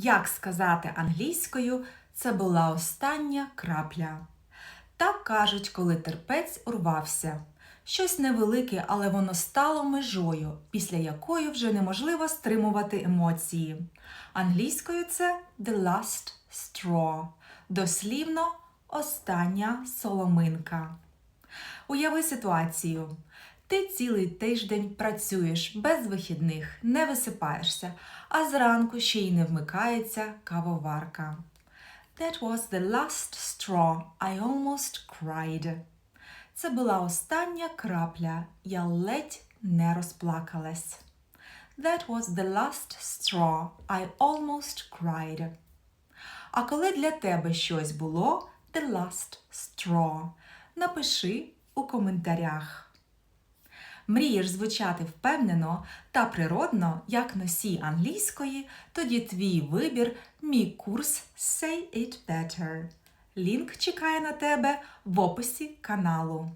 Як сказати англійською, це була остання крапля. Так кажуть, коли терпець урвався. Щось невелике, але воно стало межою, після якої вже неможливо стримувати емоції. Англійською це the last straw, дослівно остання соломинка. Уяви ситуацію. Ти цілий тиждень працюєш без вихідних, не висипаєшся, а зранку ще й не вмикається кавоварка. That was the last straw. I almost cried. Це була остання крапля. Я ледь не розплакалась. That was the last straw. I almost cried. А коли для тебе щось було the last straw, напиши у коментарях. Мрієш звучати впевнено та природно, як носій англійської, тоді твій вибір мій курс Say It Better. Лінк чекає на тебе в описі каналу.